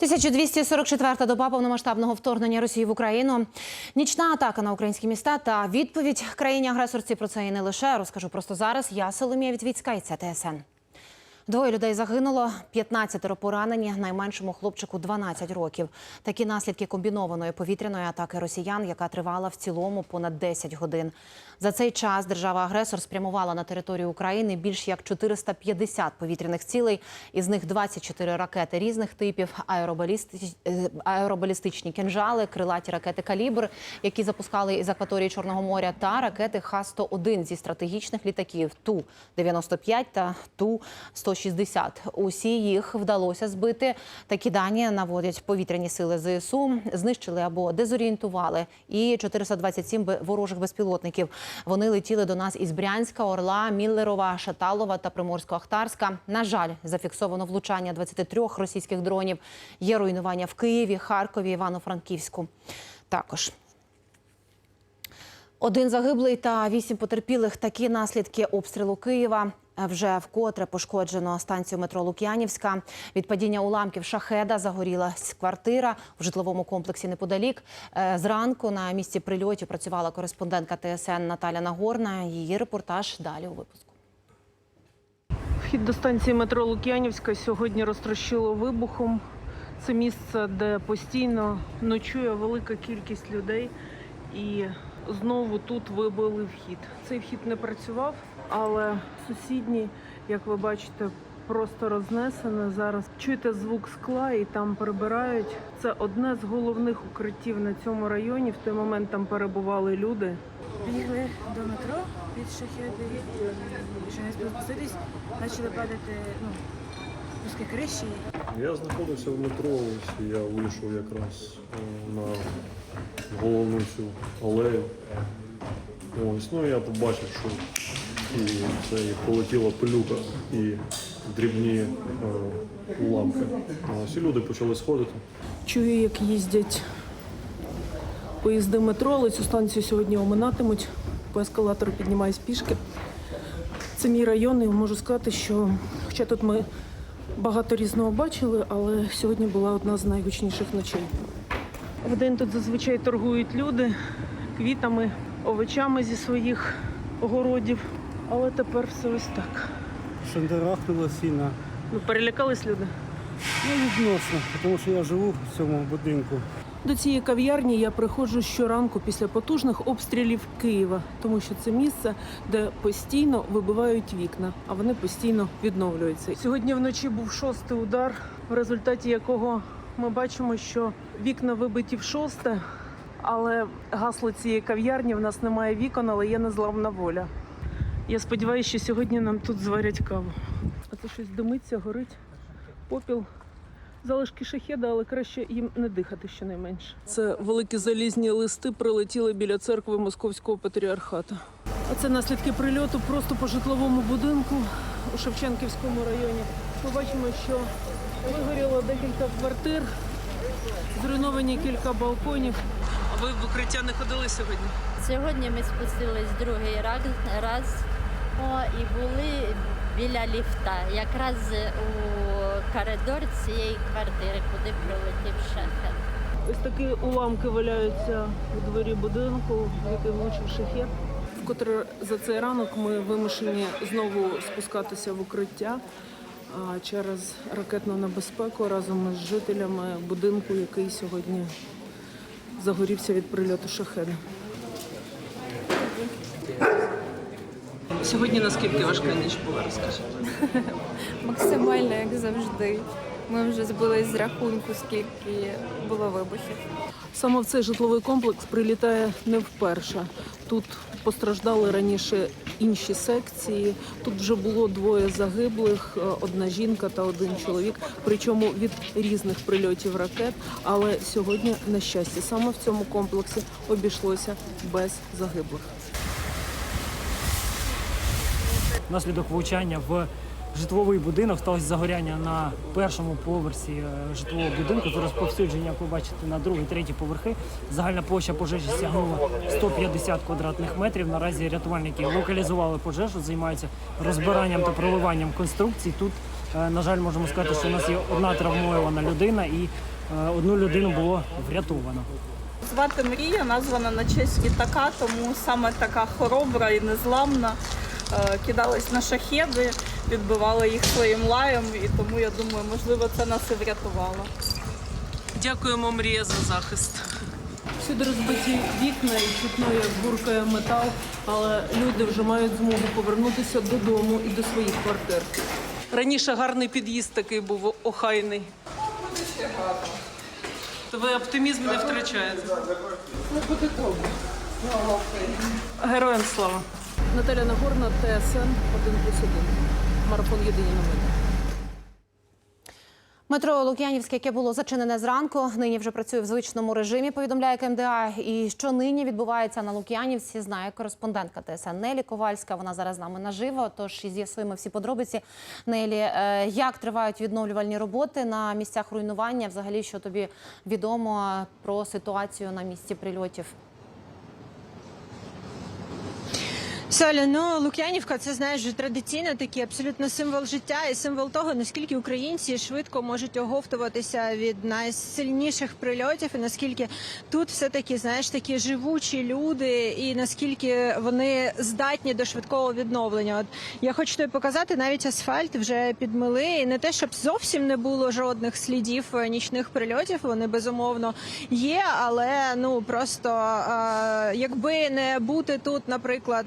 1244-та доба повномасштабного вторгнення Росії в Україну. Нічна атака на українські міста та відповідь країні-агресорці про це і не лише розкажу просто зараз. Я Соломія Вітвіцька і це ТСН. Двоє людей загинуло, 15 поранені, найменшому хлопчику 12 років. Такі наслідки комбінованої повітряної атаки росіян, яка тривала в цілому понад 10 годин. За цей час держава-агресор спрямувала на територію України більш як 450 повітряних цілей, із них 24 ракети різних типів, аеробалісти- е, аеробалістичні кінжали, крилаті ракети «Калібр», які запускали із акваторії Чорного моря, та ракети Х-101 зі стратегічних літаків Ту-95 та Ту-160. Усі їх вдалося збити. Такі дані наводять повітряні сили ЗСУ. Знищили або дезорієнтували і 427 бе- ворожих безпілотників. Вони летіли до нас із Брянська, Орла, Міллерова, Шаталова та Приморсько-Ахтарська. На жаль, зафіксовано влучання 23 російських дронів. Є руйнування в Києві, Харкові, Івано-Франківську. Також один загиблий та вісім потерпілих. Такі наслідки обстрілу Києва. Вже вкотре пошкоджено станцію метро Лук'янівська. Від падіння уламків шахеда загорілась квартира в житловому комплексі неподалік. Е, Зранку на місці прильотів працювала кореспондентка ТСН Наталя Нагорна. Її репортаж далі у випуску. Вхід до станції метро Лук'янівська сьогодні розтрощило вибухом. Це місце, де постійно ночує велика кількість людей, і знову тут вибили вхід. Цей вхід не працював, але сусідній, як ви бачите, просто рознесене. Зараз чуєте звук скла і там прибирають. Це одне з головних укриттів на цьому районі. В той момент там перебували люди. Бігли до метро під шахеди, що не спуститись, почали падати ну, криші. Я знаходився в метро, ось я вийшов якраз е, на головну цю алею. Ось, ну я побачив, що і це і полетіла пилюка і дрібні е, уламки. Ось і люди почали сходити. Чую, як їздять поїзди метро, але цю станцію сьогодні оминатимуть. По ескалатору піднімаюсь пішки. Це мій район, і можу сказати, що хоча тут ми багато різного бачили, але сьогодні була одна з найгучніших ночей. Вдень тут зазвичай торгують люди квітами, овочами зі своїх огородів. Але тепер все ось так. Шандарахнуло сильно. Ну, перелякались люди. Ну, відносно, тому що я живу в цьому будинку. До цієї кав'ярні я приходжу щоранку після потужних обстрілів Києва, тому що це місце, де постійно вибивають вікна, а вони постійно відновлюються. Сьогодні вночі був шостий удар, в результаті якого ми бачимо, що вікна вибиті в шосте, але гасло цієї кав'ярні в нас немає вікон, але є незламна воля. Я сподіваюся, що сьогодні нам тут зварять каву. А це щось димиться, горить, попіл. Залишки шахеда, але краще їм не дихати щонайменше. Це великі залізні листи прилетіли біля церкви Московського патріархату. А це наслідки прильоту просто по житловому будинку у Шевченківському районі. Ми бачимо, що вигоріло декілька квартир, зруйновані кілька балконів. А ви в укриття не ходили сьогодні? Сьогодні ми спустились другий раз, раз о, і були біля ліфта, якраз у коридор цієї квартири, куди прилетів шахет. Ось такі уламки валяються у дворі будинку, в який влучив шахет. Вкотре за цей ранок ми вимушені знову спускатися в укриття через ракетну небезпеку разом із жителями будинку, який сьогодні загорівся від прильоту шахеда. Сьогодні наскільки важка ніч була, розкажіть? Максимально, як завжди. Ми вже збились з рахунку, скільки було вибухів. Саме в цей житловий комплекс прилітає не вперше. Тут постраждали раніше інші секції. Тут вже було двоє загиблих, е, одна жінка та один чоловік. Причому від різних прильотів ракет. Але сьогодні, на щастя, саме в цьому комплексі обійшлося без загиблих. Внаслідок влучання в житловий будинок сталося загоряння на першому поверсі е, житлового будинку. З розповсюдження, як ви бачите, на другий, третій поверхи. Загальна площа пожежі сягнула 150 квадратних метрів. Наразі рятувальники локалізували пожежу, займаються розбиранням та проливанням конструкцій. Тут Е, На жаль, можемо сказати, що у нас є одна травмована людина і е, одну людину було врятовано. Звати Мрія, названа на честь літака, тому саме така хоробра і незламна. Е, Кидались на шахеди, відбивали їх своїм лаєм, і тому я думаю, можливо, це нас і врятувало. Дякуємо, Мрія, за захист. Всюди розбиті вікна і чутно, як буркає метал, але люди вже мають змогу повернутися додому і до своїх квартир. Раніше гарний під'їзд такий був охайний. То ви оптимізм не втрачаєте. Героям слава. Наталя Нагорна, ТСН 1+,1. Марафон єдині новини. Метро Лук'янівське, яке було зачинене зранку, нині вже працює в звичному режимі. Повідомляє КМДА. І що нині відбувається на Лук'янівці, знає кореспондентка ТСН Нелі Ковальська. Вона зараз з нами наживо. Тож і з'ясуємо всі подробиці. Нелі, е, як тривають відновлювальні роботи на місцях руйнування? Взагалі, що тобі відомо про ситуацію на місці прильотів? Соля, ну Лук'янівка, це знаєш вже традиційно такий абсолютно символ життя і символ того, наскільки українці швидко можуть оговтуватися від найсильніших прильотів, і наскільки тут все таки знаєш такі живучі люди, і наскільки вони здатні до швидкого відновлення. От я хочу тобі показати, навіть асфальт вже підмили. І не те, щоб зовсім не було жодних слідів нічних прильотів. Вони безумовно є, але ну просто якби не бути тут, наприклад,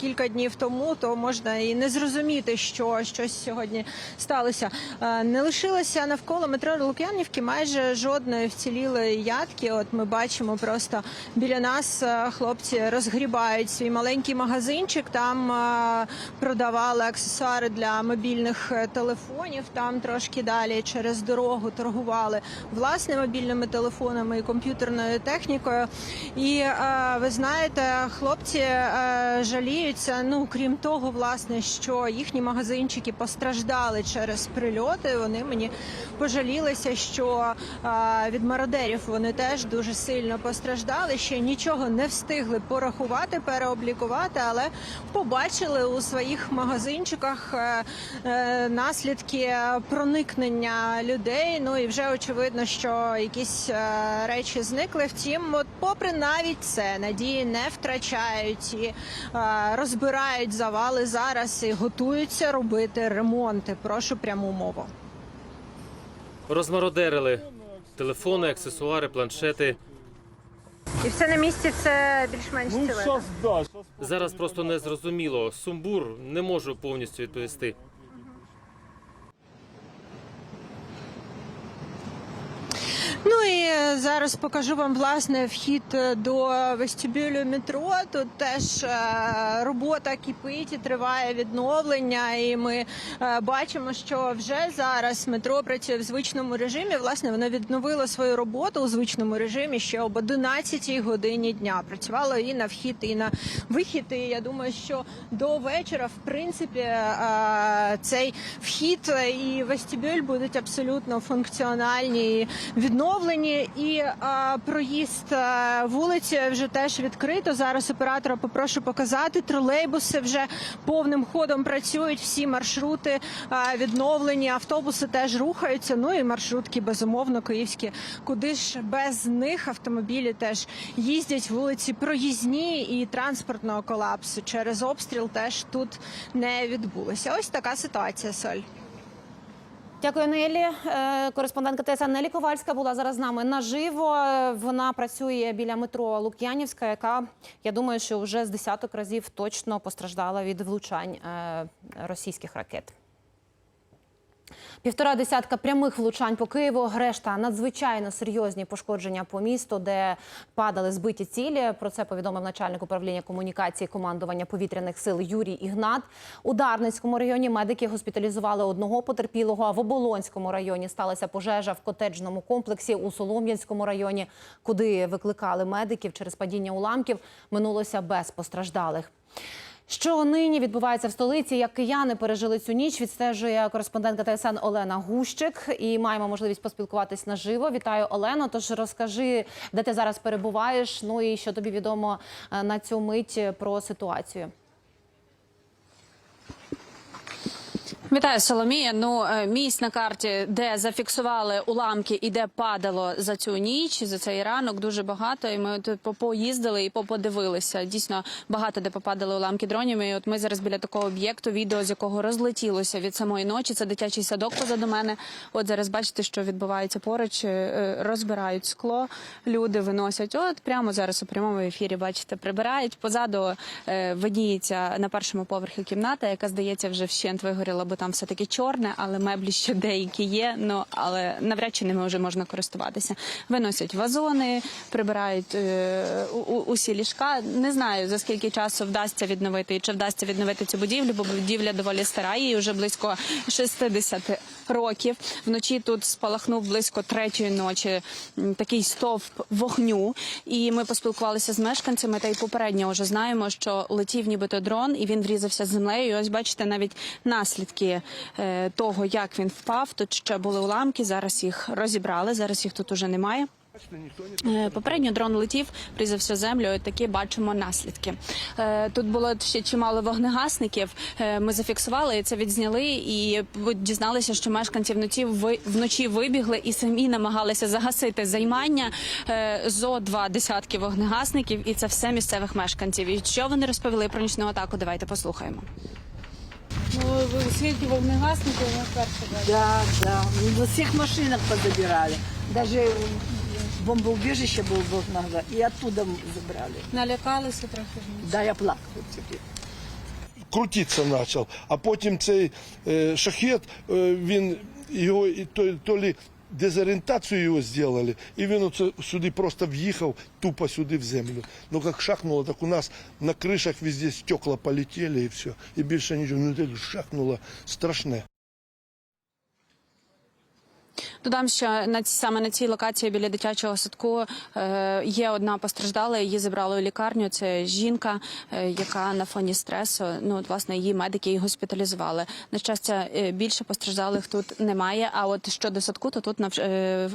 кілька днів тому, то можна і не зрозуміти, що щось сьогодні сталося. Е, Не лишилося навколо метро Лук'янівки майже жодної вцілілої ядки. От ми бачимо просто біля нас е, хлопці розгрібають свій маленький магазинчик. Там е, продавали аксесуари для мобільних телефонів. Там трошки далі через дорогу торгували власне мобільними телефонами і комп'ютерною технікою. І ви знаєте, хлопці е, жаліються. Ну крім того, власне, що їхні магазинчики постраждали через прильоти. Вони мені пожалілися, що е, від мародерів вони теж дуже сильно постраждали. Ще нічого не встигли порахувати, переоблікувати, але побачили у своїх магазинчиках е, е, наслідки проникнення людей. Ну і вже очевидно, що якісь е, речі зникли. Втім, от попри навіть це надії не втрачають і е, розбирають завали зараз і готуються робити ремонти. Прошу пряму мову. Розмародерили телефони, аксесуари, планшети. І все на місці, все більш-менш ціле. Зараз просто не зрозуміло. Сумбур не можу повністю відповісти. Ну і е, зараз покажу вам власне вхід е, до вестибюлю метро. Тут теж е, робота кипить і триває відновлення. І ми бачимо, що вже зараз метро працює в звичному режимі. Власне, воно відновило свою роботу у звичному режимі ще об 11 годині дня. Працювало і на вхід, і на вихід. І я думаю, що до вечора, в принципі, цей вхід і вестибюль будуть абсолютно функціональні і відновлені. І а, проїзд а, вулиці вже теж відкрито. Зараз оператора попрошу показати. Тролейбуси вже повним ходом працюють. Всі маршрути а, відновлені. Автобуси теж рухаються. Ну і маршрутки безумовно київські. Куди ж без них автомобілі теж їздять вулиці проїзні і транспортного колапсу через обстріл теж тут не відбулося. Ось така ситуація. Соль. Дякую, Нелі. Е, Кореспондентка ТСН Нелі Ковальська була зараз з нами наживо. Вона працює біля метро Лук'янівська, яка я думаю, що вже з десяток разів точно постраждала від влучань е, російських ракет. Півтора десятка прямих влучань по Києву. Решта надзвичайно серйозні пошкодження по місту, де падали збиті цілі. Про це повідомив начальник управління комунікації командування повітряних сил Юрій Ігнат. У Дарницькому районі медики госпіталізували одного потерпілого. А в Оболонському районі сталася пожежа в котеджному комплексі у Солом'янському районі, куди викликали медиків через падіння уламків. Минулося без постраждалих. Що нині відбувається в столиці? Як кияни пережили цю ніч? Відстежує кореспондентка ТСН Олена Гущик. І маємо можливість поспілкуватись наживо. Вітаю Олено. Тож розкажи, де ти зараз перебуваєш. Ну і що тобі відомо е, на цю мить про ситуацію. Вітаю, Соломія. Ну, е, місць на карті, де зафіксували уламки і де падало за цю ніч, за цей ранок, дуже багато. І ми тут по- поїздили і поподивилися. Дійсно, багато де попадали уламки дронів. І от ми зараз біля такого об'єкту, відео з якого розлетілося від самої ночі. Це дитячий садок позаду мене. От зараз бачите, що відбувається поруч. е, е, Розбирають скло, люди виносять. От прямо зараз у прямому ефірі, бачите, прибирають. Позаду видніється на першому поверхі кімната, яка здається вже вщент вигоріла, там все таки чорне, але меблі ще деякі є. Ну але навряд чи ними вже можна користуватися. Виносять вазони, прибирають е, у- усі ліжка. Не знаю за скільки часу вдасться відновити і чи вдасться відновити цю будівлю, бо будівля доволі стара, їй вже близько 60 років. Вночі тут спалахнув близько третьої ночі такий стовп вогню. І ми поспілкувалися з мешканцями. Та й попередньо вже знаємо, що летів нібито дрон, і він врізався з землею. І ось бачите навіть наслідки е, того, як він впав. Тут ще були уламки. Зараз їх розібрали. Зараз їх тут уже немає. Е, Попередньо дрон летів, врізався в землю. І такі бачимо наслідки. Е, Тут було ще чимало вогнегасників. Ми зафіксували це відзняли. І дізналися, що мешканці вночі вночі вибігли і самі намагалися загасити займання. Зо два десятки вогнегасників, і це все місцевих мешканців. І що вони розповіли про нічну атаку? Давайте послухаємо. Ну, світлі вогнегасників ми перше бачили. Да, да. Во всех машинах позабирали. Даже бомбоубежище было много, и оттуда забрали. Налякалися трохи. Да, я плакала теперь. крутитися почав. А потім цей е, шахет, е, він його і то, то лі дезорієнтацію його зробили, і він оце сюди просто в'їхав, тупо сюди в землю. Ну як шахнуло, так у нас на кришах везде стекла полетіли і все. І більше нічого. Ну так шахнуло страшне. Додам, що на ці- саме на цій локації біля дитячого садку е, є одна постраждала. Її забрали у лікарню. Це жінка, е, яка на фоні стресу. Ну от, власне її медики і госпіталізували. На щастя, е, більше постраждалих тут немає. А от щодо садку, то тут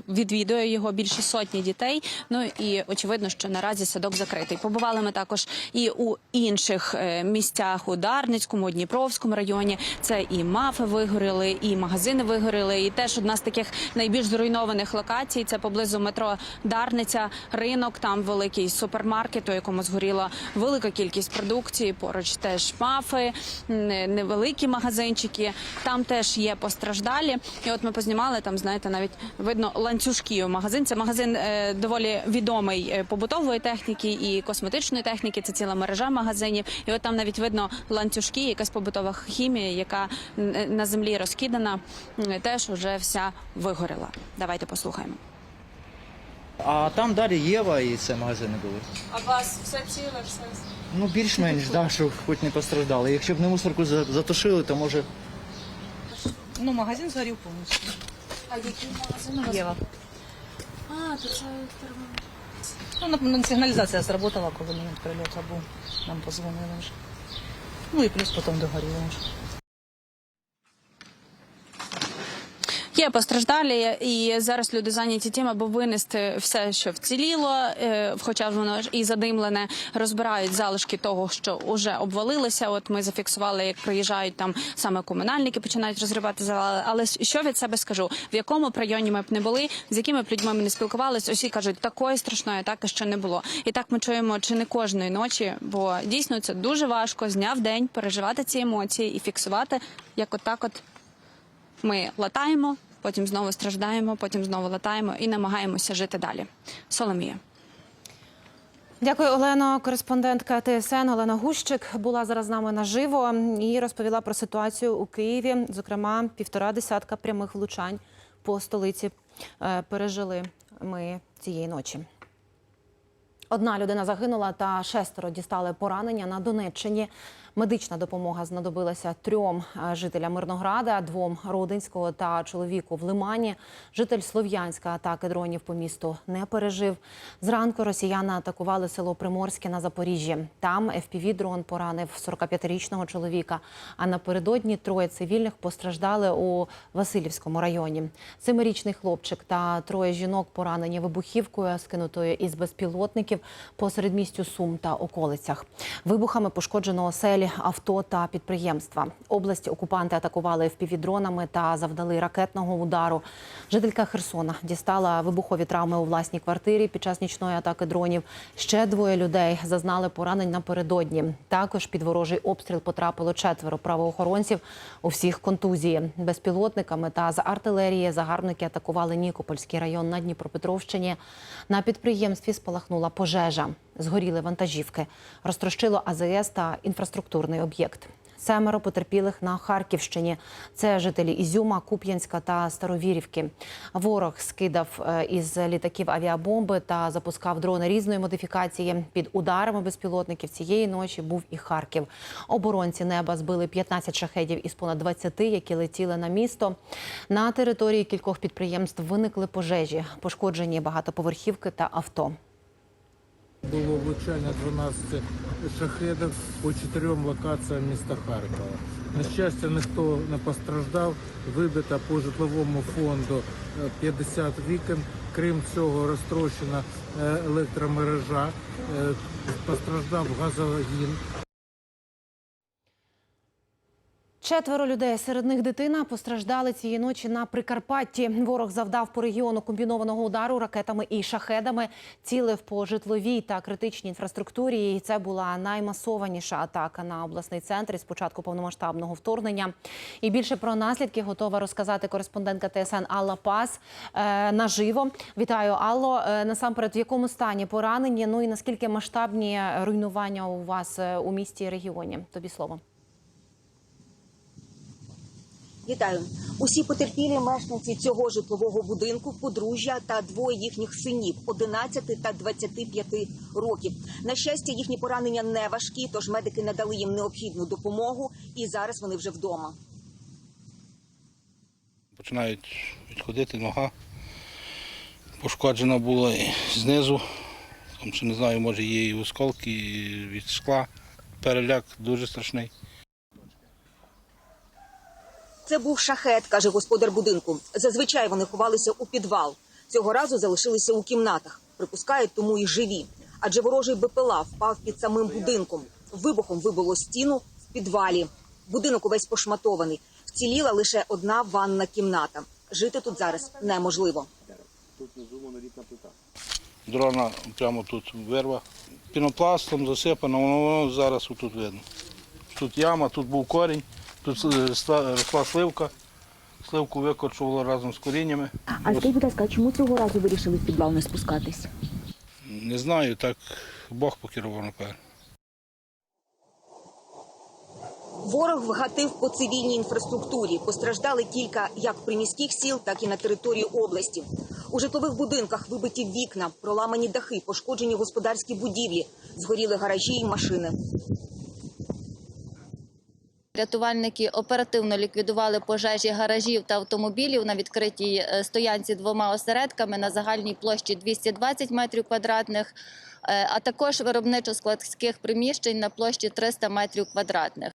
відвідує його більше сотні дітей. Ну і очевидно, що наразі садок закритий. Побували ми також і у інших місцях у Дарницькому, Дніпровському районі. Це і мафи вигоріли, і магазини вигоріли. І теж одна з таких найбільш зруйнованих локацій. Це поблизу метро Дарниця, ринок. Там великий супермаркет, у якому згоріла велика кількість продукції. Поруч теж мафи, невеликі магазинчики. Там теж є постраждалі. І от ми познімали там, знаєте, навіть видно ланцюжки у магазин. Це магазин е, доволі відомий е, побутової техніки і косметичної техніки. Це ціла мережа магазинів. І от там навіть видно ланцюжки, якась побутова хімія, яка на землі розкидана, теж уже вся вигоріла. Давайте послухаємо. А там далі Єва і це магазини були. А вас все ціле, все. Ну, більш-менш, да, що хоч не постраждали. Якщо б не мусорку за- затушили, то може. Ну, магазин згорів повністю. А який магазин у вас? Єва. А, то це Ну, напевно, сигналізація зработала, коли момент прильоту був. Нам позвонили вже. Ну і плюс потім догоріло вже. Є постраждалі, і зараз люди зайняті тим, аби винести все, що вціліло, е, хоча ж воно і задимлене, розбирають залишки того, що вже обвалилося. От ми зафіксували, як приїжджають там саме комунальники, починають розривати завали. Але що від себе скажу? В якому районі ми б не були, з якими б людьми ми не спілкувалися, усі кажуть, такої страшної атаки ще не було. І так ми чуємо чи не кожної ночі, бо дійсно це дуже важко з дня в день переживати ці емоції і фіксувати, як отак, от ми латаємо, потім знову страждаємо, потім знову латаємо і намагаємося жити далі. Соломія. Дякую, Олено. Кореспондентка ТСН Олена Гущик була зараз з нами наживо і розповіла про ситуацію у Києві. Зокрема, півтора десятка прямих влучань по столиці е, пережили ми цієї ночі. Одна людина загинула та шестеро дістали поранення на Донеччині. Медична допомога знадобилася трьом е, жителям Мирнограда, двом Родинського та чоловіку в Лимані. Житель Слов'янська атаки дронів по місту не пережив. Зранку росіяни атакували село Приморське на Запоріжжі. Там FPV-дрон поранив 45-річного чоловіка. А напередодні троє цивільних постраждали у Васильівському районі. Семирічний хлопчик та троє жінок поранені вибухівкою, скинутою із безпілотників посеред містю Сум та околицях. Вибухами пошкоджено оселі цілі авто та підприємства. Область окупанти атакували впівдронами та завдали ракетного удару. Жителька Херсона дістала вибухові травми у власній квартирі під час нічної атаки дронів. Ще двоє людей зазнали поранень напередодні. Також під ворожий обстріл потрапило четверо правоохоронців. У всіх контузії безпілотниками та з артилерії загарбники атакували Нікопольський район на Дніпропетровщині. На підприємстві спалахнула пожежа. Згоріли вантажівки, розтрощило АЗС та інфраструктурний об'єкт. Семеро потерпілих на Харківщині. Це жителі Ізюма, Куп'янська та Старовірівки. Ворог скидав е, із літаків авіабомби та запускав дрони різної модифікації. Під ударами безпілотників цієї ночі був і Харків. Оборонці неба збили 15 шахедів із понад 20, які летіли на місто. На території кількох підприємств виникли пожежі, пошкоджені багатоповерхівки та авто. Було влучання 12 шахедів по чотирьом локаціям міста Харкова. На щастя, ніхто не постраждав. Вибито по житловому фонду е, 50 вікон. Крім цього, розтрощена е, електромережа, е, постраждав газогін. Четверо людей, серед них дитина, постраждали цієї ночі на Прикарпатті. Ворог завдав по регіону комбінованого удару ракетами і шахедами, цілив по житловій та критичній інфраструктурі. І це була наймасованіша атака на обласний центр з початку повномасштабного вторгнення. І більше про наслідки готова розказати кореспондентка ТСН Алла Пас е, наживо. Вітаю, Алло. Е, насамперед, в якому стані поранені? Ну і наскільки масштабні руйнування у вас е, у місті і регіоні? Тобі слово. Вітаю. Усі потерпілі мешканці цього житлового будинку, подружжя та двоє їхніх синів 11 та 25 років. На щастя, їхні поранення не важкі, тож медики надали їм необхідну допомогу, і зараз вони вже вдома. Починають відходити нога. Пошкоджена була знизу. Там ще не знаю, може є і осколки і від скла. Переляк дуже страшний. Це був шахет, каже господар будинку. Зазвичай вони ховалися у підвал. Цього разу залишилися у кімнатах. Припускають, тому і живі. Адже ворожий БПЛА впав під самим будинком. Вибухом вибило стіну в підвалі. Будинок увесь пошматований. Вціліла лише одна ванна кімната. Жити тут зараз неможливо. Дрона прямо тут вирва. Пінопластом засипано, воно зараз тут видно. Тут яма, тут був корінь, тут е, росла сливка. Сливку викорчувало разом з коріннями. А скажіть, будь ласка, чому цього разу вирішили в підвал не спускатись? Не знаю, так Бог покерував, напевно. Ворог вгатив по цивільній інфраструктурі. Постраждали кілька як приміських сіл, так і на території області. У житлових будинках вибиті вікна, проламані дахи, пошкоджені господарські будівлі, згоріли гаражі і машини. Рятувальники оперативно ліквідували пожежі гаражів та автомобілів на відкритій е, стоянці двома осередками на загальній площі 220 метрів квадратних, е, а також виробничо-складських приміщень на площі 300 метрів квадратних.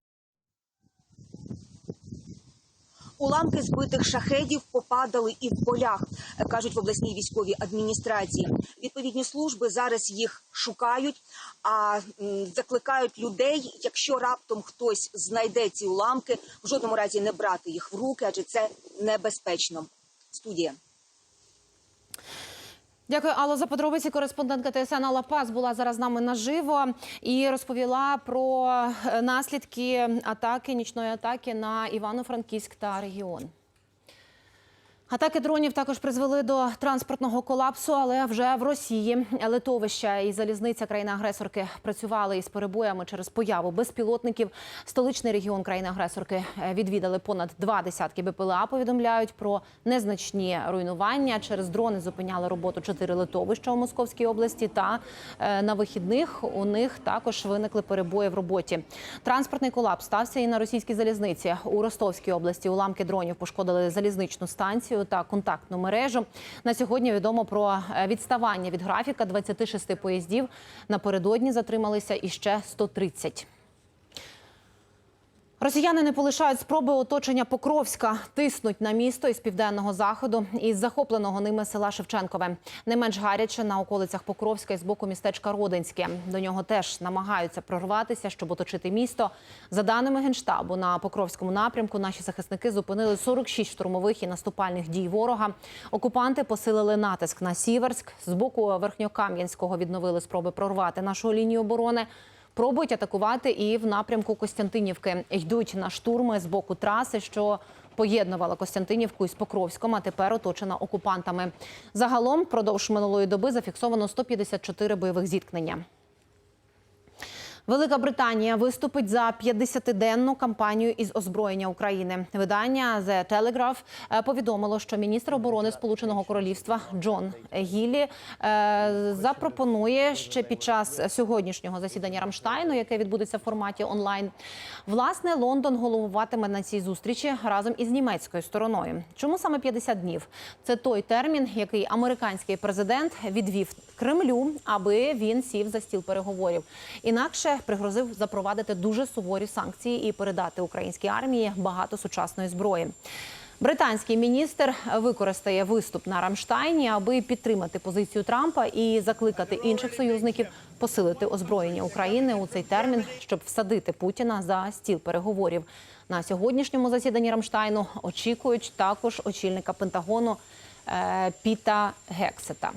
Уламки збитих шахедів попадали і в полях, кажуть в обласній військовій адміністрації. Відповідні служби зараз їх шукають, а закликають людей, якщо раптом хтось знайде ці уламки, в жодному разі не брати їх в руки, адже це небезпечно. Студія. Дякую, Алло, за подробиці. Кореспондентка ТСН Алла Пас була зараз з нами наживо і розповіла про е, наслідки атаки, нічної атаки на Івано-Франківськ та регіон. Атаки дронів також призвели до транспортного колапсу, але вже в Росії литовища і залізниця країни-агресорки працювали із перебоями через появу безпілотників. Столичний регіон країни-агресорки е, відвідали понад два десятки БПЛА. Повідомляють про незначні руйнування. Через дрони зупиняли роботу чотири литовища у Московській області. Та е, на вихідних у них також виникли перебої в роботі. Транспортний колапс стався і на російській залізниці у Ростовській області. Уламки дронів пошкодили залізничну станцію та контактну мережу. На сьогодні відомо про е, відставання від графіка 26 поїздів. Напередодні затрималися іще 130. Росіяни не полишають спроби оточення Покровська, тиснуть на місто із південного заходу із захопленого ними села Шевченкове. Не менш гаряче на околицях Покровська і з боку містечка Родинське. До нього теж намагаються прорватися, щоб оточити місто. За даними генштабу, на Покровському напрямку наші захисники зупинили 46 штурмових і наступальних дій ворога. Окупанти посилили натиск на Сіверськ. З боку Верхньокам'янського відновили спроби прорвати нашу лінію оборони. Пробують атакувати і в напрямку Костянтинівки. Йдуть на штурми з боку траси, що поєднувала Костянтинівку із Покровськом, а тепер оточена окупантами. Загалом, впродовж минулої доби зафіксовано 154 бойових зіткнення. Велика Британія виступить за 50-денну кампанію із озброєння України. Видання The Telegraph е, повідомило, що міністр оборони Сполученого Королівства Джон Гіллі е, запропонує ще під час сьогоднішнього засідання Рамштайну, яке відбудеться в форматі онлайн. Власне, Лондон головуватиме на цій зустрічі разом із німецькою стороною. Чому саме 50 днів? Це той термін, який американський президент відвів Кремлю, аби він сів за стіл переговорів. Інакше пригрозив запровадити дуже суворі санкції і передати українській армії багато сучасної зброї. Британський міністр використає виступ на Рамштайні, аби підтримати позицію Трампа і закликати інших союзників посилити озброєння України у цей термін, щоб всадити Путіна за стіл переговорів. На сьогоднішньому засіданні Рамштайну очікують також очільника Пентагону е, Піта Гексета.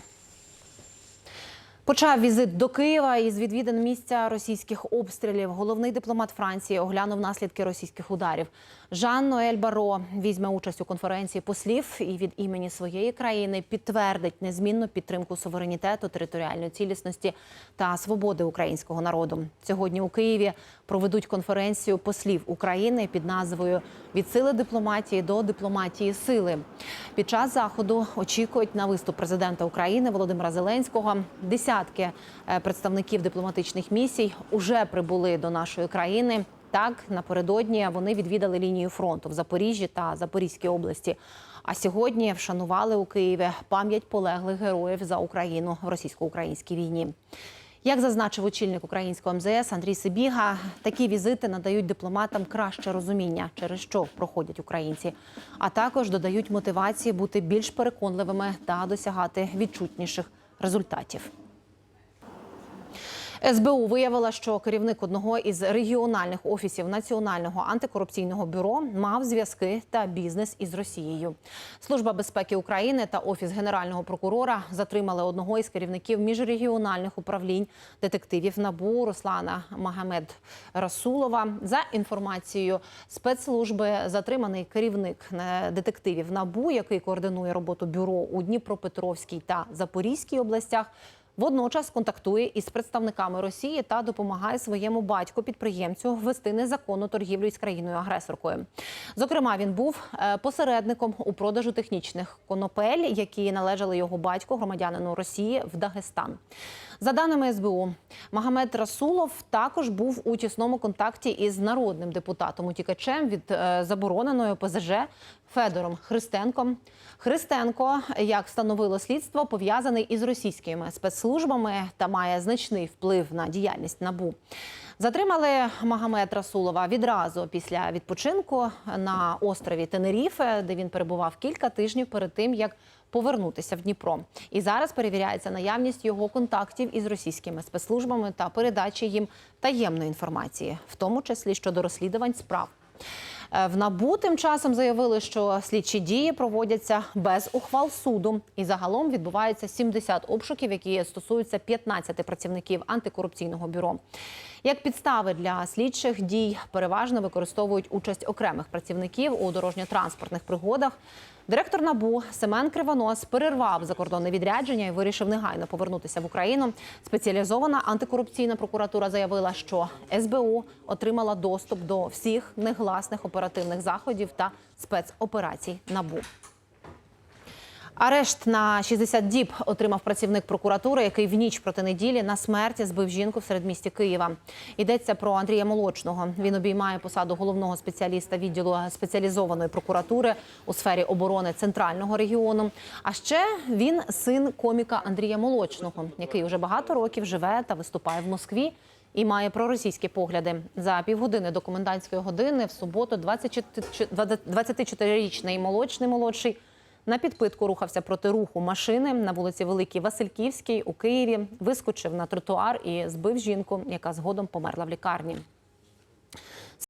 Почав візит до Києва із відвідин місця російських обстрілів. Головний дипломат Франції оглянув наслідки російських ударів. Жан Ноель Баро візьме участь у конференції послів і від імені своєї країни підтвердить незмінну підтримку суверенітету, територіальної цілісності та свободи українського народу. Сьогодні у Києві проведуть конференцію послів України під назвою Від сили дипломатії до дипломатії сили. Під час заходу очікують на виступ президента України Володимира Зеленського. Десятки е, представників дипломатичних місій уже прибули до нашої країни. Так, напередодні вони відвідали лінію фронту в Запоріжжі та Запорізькій області. А сьогодні вшанували у Києві пам'ять полеглих героїв за Україну в російсько-українській війні. Як зазначив очільник українського МЗС Андрій Сибіга, такі візити надають дипломатам краще розуміння, через що проходять українці, а також додають мотивації бути більш переконливими та досягати відчутніших результатів. СБУ виявила, що керівник одного із регіональних офісів Національного антикорупційного бюро мав зв'язки та бізнес із Росією. Служба безпеки України та офіс генерального прокурора затримали одного із керівників міжрегіональних управлінь детективів НАБУ Руслана Магомед Расулова. За інформацією спецслужби, затриманий керівник е, детективів НАБУ, який координує роботу бюро у Дніпропетровській та Запорізькій областях. Водночас контактує із представниками Росії та допомагає своєму батьку підприємцю вести незаконну торгівлю із країною-агресоркою. Зокрема, він був е, посередником у продажу технічних конопель, які належали його батьку, громадянину Росії в Дагестан. За даними СБУ, Магомед Расулов також був у тісному контакті із народним депутатом утікачем від е, забороненої ОПЗЖ Федором Христенком. Христенко, як встановило слідство, пов'язаний із російськими спецслужбами та має значний вплив на діяльність набу. Затримали Магомед Расулова відразу після відпочинку на острові Тенеріфе, де він перебував кілька тижнів перед тим, як повернутися в Дніпро. І зараз перевіряється наявність його контактів із російськими спецслужбами та передачі їм таємної інформації, в тому числі щодо розслідувань справ. Е, В НАБУ тим часом заявили, що слідчі дії проводяться без ухвал суду, і загалом відбувається 70 обшуків, які стосуються 15 працівників антикорупційного бюро. Як підстави для слідчих дій переважно використовують участь окремих працівників у дорожньо-транспортних пригодах. Директор НАБУ Семен Кривонос перервав закордонне відрядження і вирішив негайно повернутися в Україну. Спеціалізована антикорупційна прокуратура заявила, що СБУ отримала доступ до всіх негласних оперативних заходів та спецоперацій НАБУ. Арешт на 60 діб отримав працівник прокуратури, який в ніч проти неділі на смерті збив жінку в середмісті Києва. Йдеться про Андрія Молочного. Він обіймає посаду головного спеціаліста відділу спеціалізованої прокуратури у сфері оборони центрального регіону. А ще він син коміка Андрія Молочного, який вже багато років живе та виступає в Москві і має проросійські погляди. За півгодини до комендантської години в суботу 24-річний молочний молодший на підпитку рухався проти руху машини на вулиці Великій Васильківській у Києві. Вискочив на тротуар і збив жінку, яка згодом померла в лікарні.